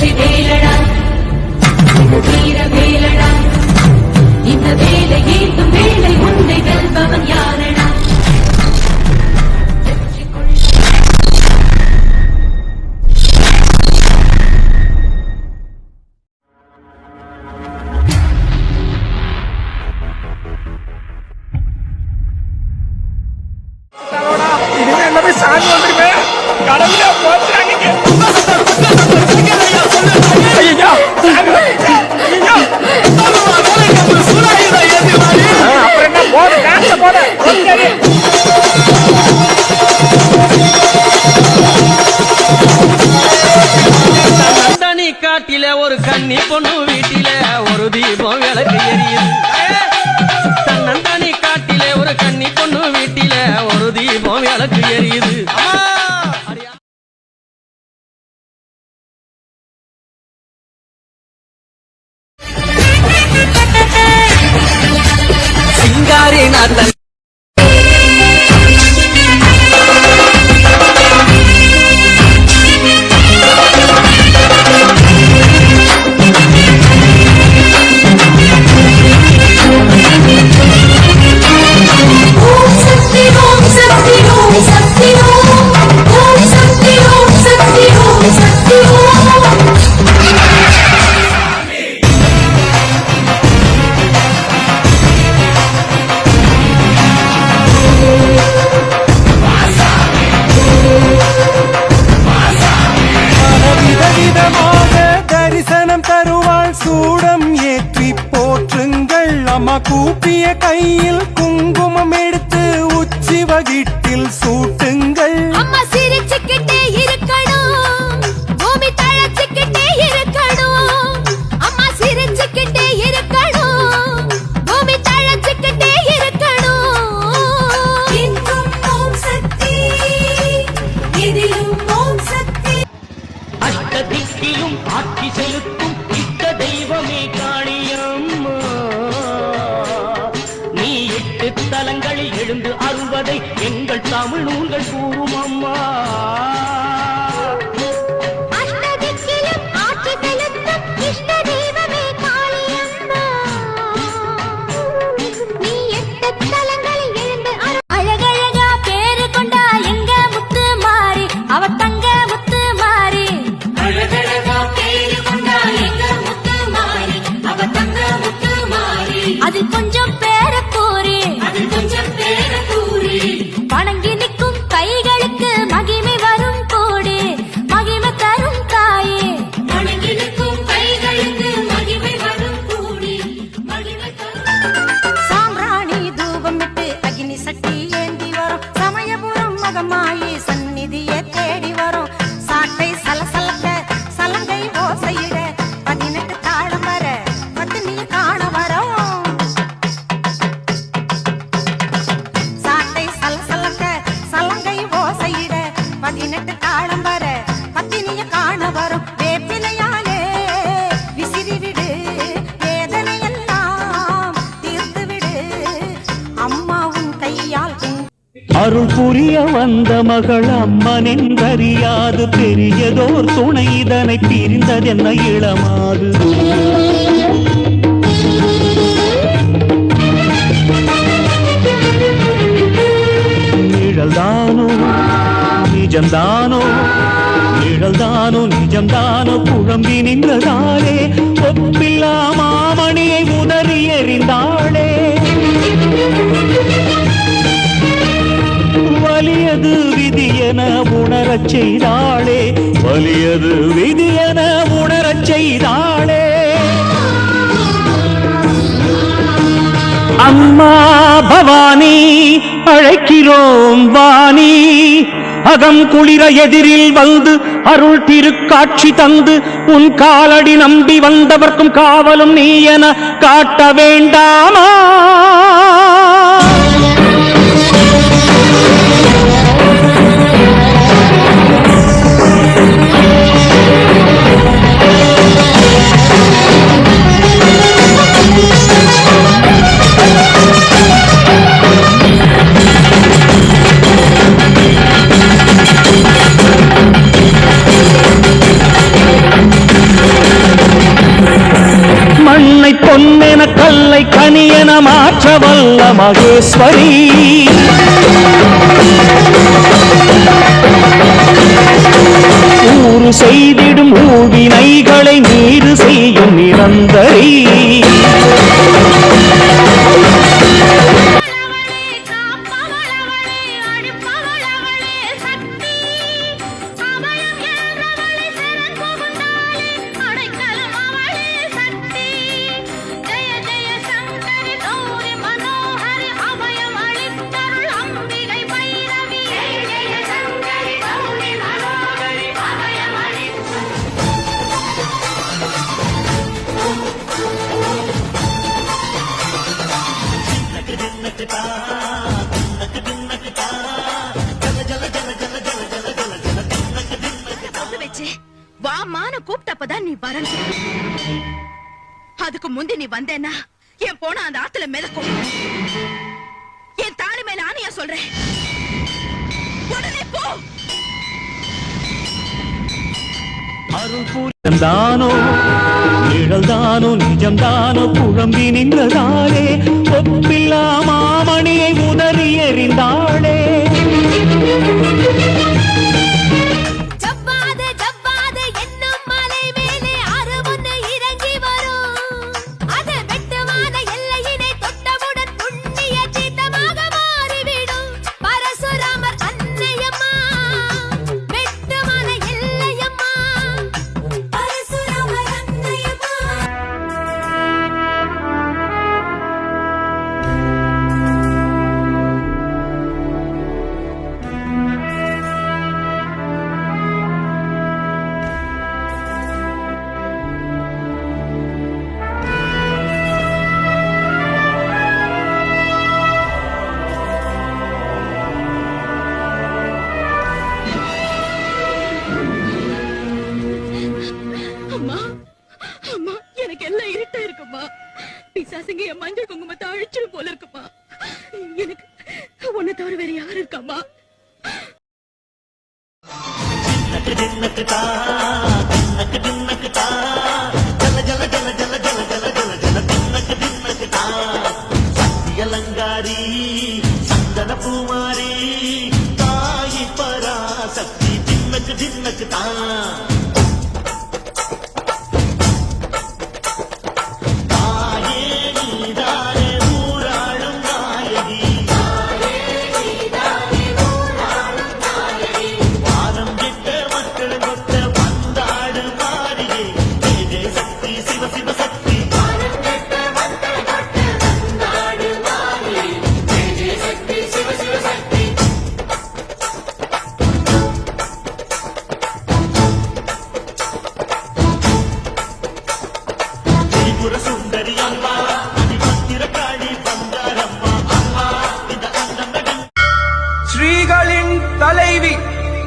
வெற்றி வேலடா. இது வீர வேலடா. இந்த வேலை ஏந்தும் வேலை உன்னை வெல்பவன் யாரடா? சாமி வந்துருமே? கடவுளே போச்சுறாங்க போடு தனி காட்டில ஒரு கண்ணி பொண்ணு வீட்டில ஒரு தீபம் விளக்கு எரியுது தன்னந்தனி காட்டில ஒரு கண்ணி பொண்ணு வீட்டில ஒரு தீபம் விளக்கு எரியுது. உச்சி வகிட்டில் சூட்டுங்கள். அம்மா சிரிச்சுக்கிட்டே இருக்கணும். பூமி தழைச்சுக்கிட்டே இருக்கணும். அம்மா சிரிச்சுக்கிட்டே இருக்கணும். பூமி தழைச்சுக்கிட்டே இருக்கணும். எங்கும் ஓம் சக்தி எதிலும் ஓம் சக்தி. அஷ்ட திக்கிலும் ஆட்சி செலுத்தும் இஷ்ட தெய்வமே காளியம்மா. நீ எட்டு எங்கள் தமிழ் நூல்கள் பதினெட்டு தாளம் வர பத்தினிய காண வரும் வேப்பிலையாலே. விசிறி விடு வேதனை எல்லாம் தீர்த்து விடு. அம்மாவும் கையால் அருள் புரிய வந்த மகள் அம்மனின் அறியாது பெரியதோர் துணை இதனை பிரிந்ததென்ன இளமாது. நிஜம்தானோ? நிழல்தானோ? நிஜம்தானோ? குழம்பி நின்றதாலே ஒப்பில்லா மாமணியை உதறி எறிந்தாளே. வலியது விதி என உணரச் செய்தாளே. வலியது விதி என உணரச் செய்தாளே. அம்மா பவானி அழைக்கிறோம் வாணி. அகம் குளிர எதிரில் வந்து அருள் திருக்காட்சி தந்து உன் காலடி நம்பி வந்தவர்க்கும் காவலும் நீ என காட்ட வேண்டாமா? கல்லை கனியன மாற்ற வல்ல மகேஸ்வரி. ஊறு செய்திடும் ஊழ்வினைகளை நீரு செய்யும் நிரந்தரி. வந்தேன்னா என் போன அந்த ஆத்துல மிதக்கும் என் தாலி மேல ஆணையா சொல்றேன். உடனே போ. தானோ நிழல்தானோ நிஜம்தானோ புழம்பி நின்றதாலே ஒப்பில்லா மாமணியை உதறி எறிந்தாளே. மஞ்சள் குங்குமத்தை அழிச்சிடும் போல இருக்குமா? எனக்கு உன்னை தவிர வேற யாரு இருக்காமா அலங்காரி சந்தன பூமாரி தாயி பராசக்தி தின்னக்கு தின்னக்கு தான்.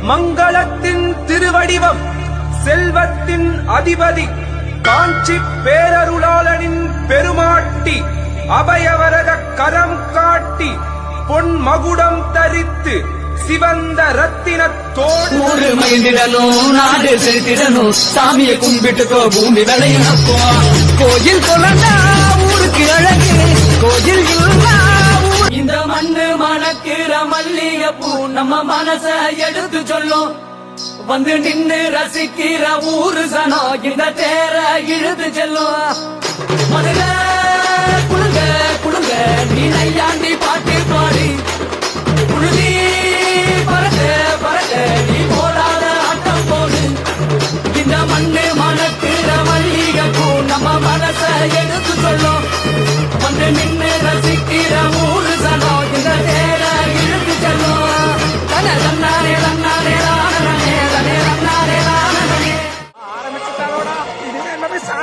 மங்களத்தின் திருவடிவம் செல்வத்தின் அதிபதி காஞ்சி பேரருளாளனின் பெருமாட்டி அபயவரத கரம் காட்டி பொன் மகுடம் தரித்து சிவந்த ரத்தினத்தோடு ஊரு மகிழ்ந்திடணும் நாடு செலுத்திடணும் சாமியை கும்பிட்டுக்கோ பூமி விளையப்போ கோயில் கொலண்டா ஊருக்கு அழகு கோயில் இல்லை பூ நம்ம மனச எடுத்து சொல்லும் வந்து நின்று ரசிக்கிற ஊரு சனம் இந்த தேர இழுத்து செல்லும் மதுரை குழுங்க குழுங்க நீ நையாண்டி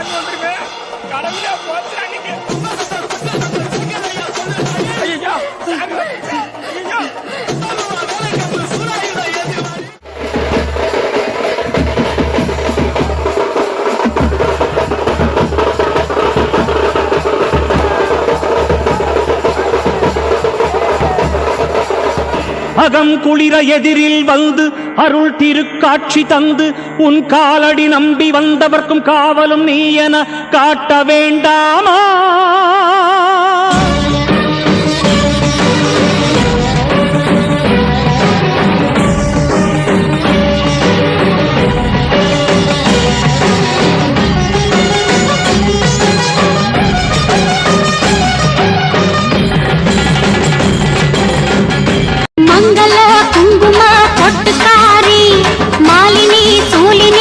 எல்லாமே வந்துருமே கடவுளே அகம் குளிர எதிரில் வந்து அருள் திருக்காட்சி தந்து உன் காலடி நம்பி வந்தவர்க்கும் காவலும் நீ என காட்ட வேண்டாமா? மங்கள குங்குமா tuli